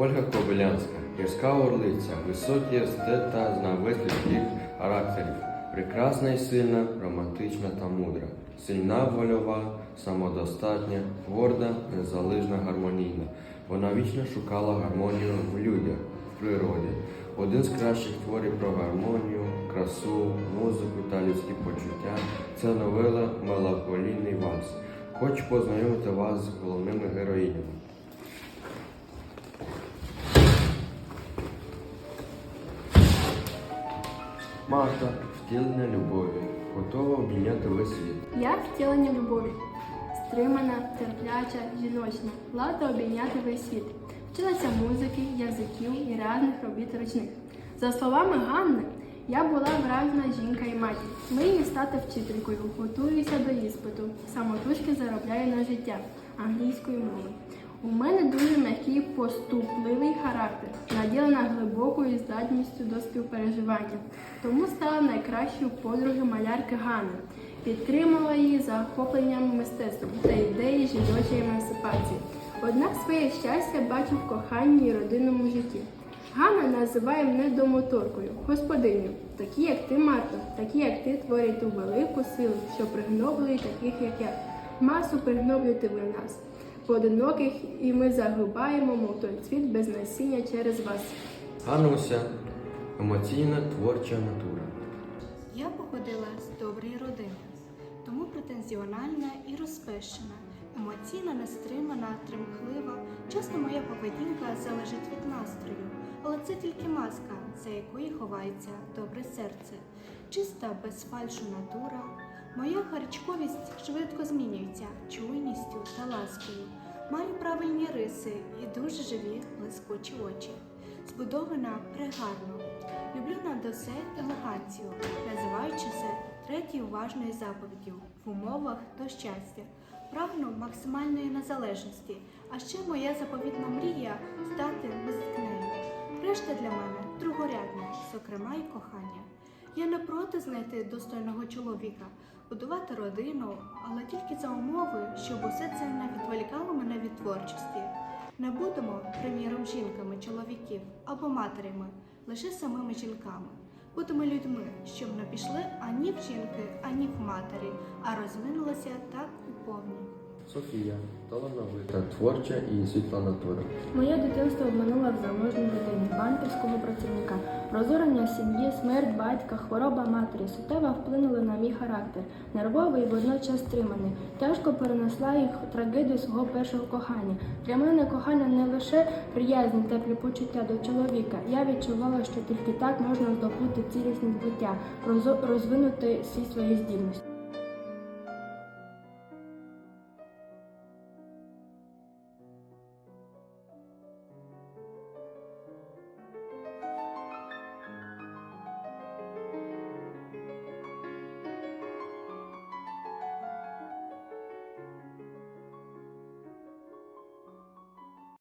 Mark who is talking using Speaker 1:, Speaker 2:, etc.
Speaker 1: Ольга Кобилянська, гірська орлиця, високі естет та знавець людських характерів, прекрасна і сильна, романтична та мудра, сильна вольова, самодостатня, горда, незалежна, гармонійна. Вона вічно шукала гармонію в людях, в природі. Один з кращих творів про гармонію, красу, музику та людські почуття це новела Меланхолійний вальс. Хочу познайомити вас з головними героїнями. Марта, втілення любові, готова обійняти весь світ.
Speaker 2: Я втілення любові, стримана, терпляча, жіночна, влада обійняти весь світ. Вчилася музики, язиків і реальних робіт ручних. За словами Ганни, я була вражена жінка і матір. Мрію стати вчителькою, готуюся до іспиту, самотужки заробляю на життя англійською мовою. У мене дуже м'який поступливий характер, наділена глибокою здатністю до співпереживання. Тому стала найкращою подругою малярки Ганни. Підтримала її захопленням мистецтвом та ідеї жіночої емансипації. Однак своє щастя бачу в коханні і родинному житті. Ганна називає мене домоторкою, господиню. Такі, як ти, Марто, такі, як ти, творять ту велику силу, що пригноблює таких, як я. Масу пригноблюєте ви нас, поодиноких, і ми загибаємо, мов той цвіт без насіння через вас.
Speaker 1: Гануся емоційна творча натура.
Speaker 3: Я походила з доброї родини, тому претензіональна і розпещена, емоційно нестримана, тремхлива. Часто моя поведінка залежить від настрою, але це тільки маска, за якої ховається добре серце, чиста без фальшу натура. Моя гарячковість швидко змінюється чуйністю та ласкою. Маю правильні риси і дуже живі блискучі очі. Збудована прегарно. Люблю над усе елеганцію, називаючи це третьою важною заповіддю в умовах до щастя. Прагну максимальної незалежності, а ще моя заповітна мрія стати мисткинею. Решта для мене другорядна, зокрема і кохання. Я не проти знайти достойного чоловіка, будувати родину, але тільки за умови, щоб усе це не відволікало мене від творчості. Не будемо, приміром, жінками чоловіків або матерями, лише самими жінками. Будемо людьми, щоб не пішли ані в жінки, ані в матері, а розвинулися так у повні.
Speaker 1: Софія талановита, творча і світла натура.
Speaker 2: Моє дитинство обминуло в заможній родині банківського працівника. Розорення сім'ї, смерть батька, хвороба матері суттєво вплинули на мій характер, нервовий і водночас стриманий. Тяжко перенесла їх трагедію свого першого кохання. Для мене кохання не лише приязні теплі почуття до чоловіка. Я відчувала, що тільки так можна здобути цілісність буття, розвинути всі свої здібності.